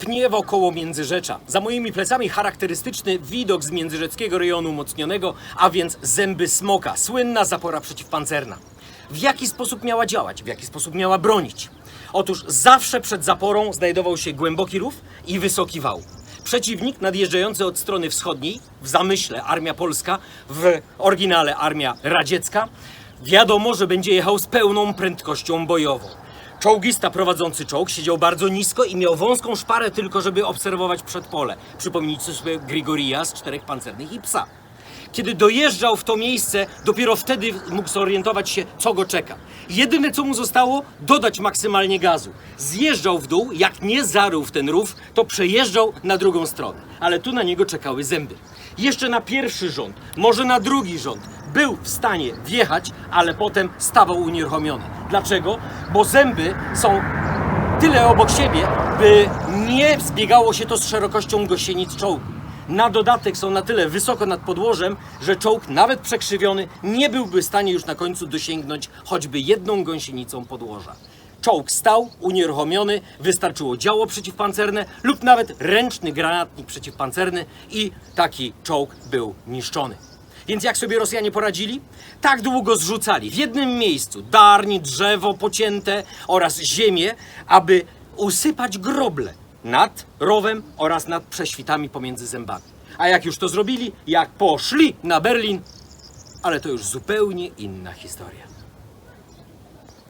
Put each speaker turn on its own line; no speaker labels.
Pnie wokoło Międzyrzecza. Za moimi plecami charakterystyczny widok z międzyrzeckiego rejonu umocnionego, a więc zęby smoka, słynna zapora przeciwpancerna. W jaki sposób miała działać? W jaki sposób miała bronić? Otóż zawsze przed zaporą znajdował się głęboki rów i wysoki wał. Przeciwnik nadjeżdżający od strony wschodniej, w zamyśle Armia Polska, w oryginale Armia Radziecka, wiadomo, że będzie jechał z pełną prędkością bojową. Czołgista prowadzący czołg siedział bardzo nisko i miał wąską szparę tylko, żeby obserwować przedpole. Przypomnijcie sobie Grigorija z czterech pancernych i psa. Kiedy dojeżdżał w to miejsce, dopiero wtedy mógł zorientować się, co go czeka. Jedyne, co mu zostało, dodać maksymalnie gazu. Zjeżdżał w dół, jak nie zarył w ten rów, to przejeżdżał na drugą stronę. Ale tu na niego czekały zęby. Jeszcze na pierwszy rząd, może na drugi rząd, był w stanie wjechać, ale potem stawał unieruchomiony. Dlaczego? Bo zęby są tyle obok siebie, by nie zbiegało się to z szerokością gąsienic czołgu. Na dodatek są na tyle wysoko nad podłożem, że czołg, nawet przekrzywiony, nie byłby w stanie już na końcu dosięgnąć choćby jedną gąsienicą podłoża. Czołg stał, unieruchomiony, wystarczyło działo przeciwpancerne lub nawet ręczny granatnik przeciwpancerny i taki czołg był niszczony. Więc jak sobie Rosjanie poradzili? Tak długo zrzucali w jednym miejscu darń, drzewo pocięte oraz ziemię, aby usypać groble nad rowem oraz nad prześwitami pomiędzy zębami. A jak już to zrobili, jak poszli na Berlin, ale to już zupełnie inna historia.